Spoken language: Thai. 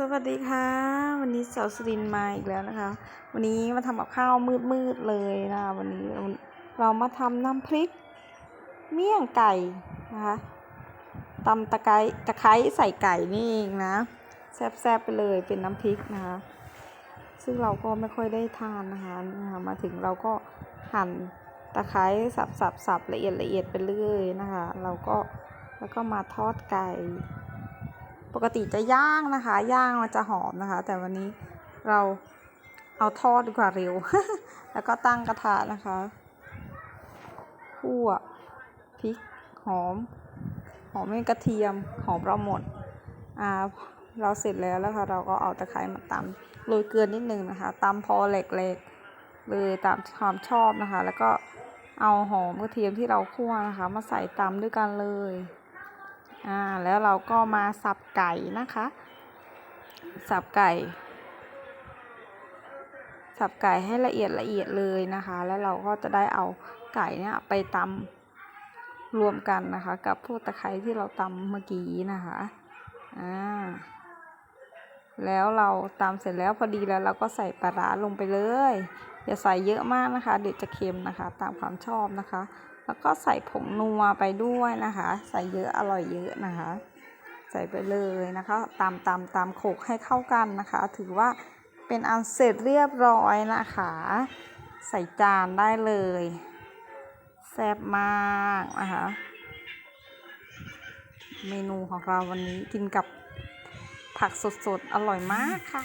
สวัสดีค่ะ วันนี้สาวสรินมาอีกแล้วนะคะ วันนี้มาทำกับข้าวมืดๆเลยนะคะวันนี้เราเรามาทำน้ำพริก เมี่ยงไก่นะคะตำตะไคร้ตะไคร้ใส่ไก่นี่เองนะแซ่บๆไปเลยเป็นน้ำพริกนะคะ ซึ่งเราก็ไม่ค่อยได้ทานนะคะนะคะมาถึงเราก็หั่นตะไคร้สับสับสับละเอียดละเอียดไปเรื่อยนะคะ เราก็แล้วก็มาทอดไก่ ปกติจะย่างนะคะ ย่างมันจะหอมนะคะ แต่วันนี้เราเอาทอดดีกว่าเร็ว แล้วก็ตั้งกระทะนะคะคั่วพริกหอม หอมไม่กระเทียม หอมเราหมด อ่า เราเสร็จแล้วแล้วค่ะ เราก็เอาตะไคร้มาตำโรยเกลือนิดนึงนะคะตำพอแหลกๆ เลยตามความชอบนะคะ แล้วก็เอาหอมกระเทียมที่เราคั่วนะคะ มาใส่ตำด้วยกันเลย อ่าแล้วเราก็มาสับไก่นะคะ สับไก่ สับไก่ให้ละเอียดละเอียดเลยนะคะ แล้วเราก็จะได้เอาไก่เนี่ยไปตำรวมกันนะคะ กับพวกตะไคร้ที่เราตำเมื่อกี้นะคะอ่าแล้วเราตำเสร็จแล้วพอดีแล้วเราก็ใส่ปลาร้าลงไปเลย อย่าใส่เยอะมากนะคะ เดี๋ยวจะเค็มนะคะ ตามความชอบนะคะ แล้วก็ใส่ผงนัวไปด้วยนะคะ ใส่เยอะอร่อยเยอะนะคะ ใส่ไปเลยนะคะ ตามตามตามโขกให้เข้ากันนะคะ ถือว่าเป็นอันเสร็จเรียบร้อยนะคะ ใส่จานได้เลยแซ่บมากนะคะเมนูของเราวันนี้กินกับผักสดๆ อร่อยมากค่ะ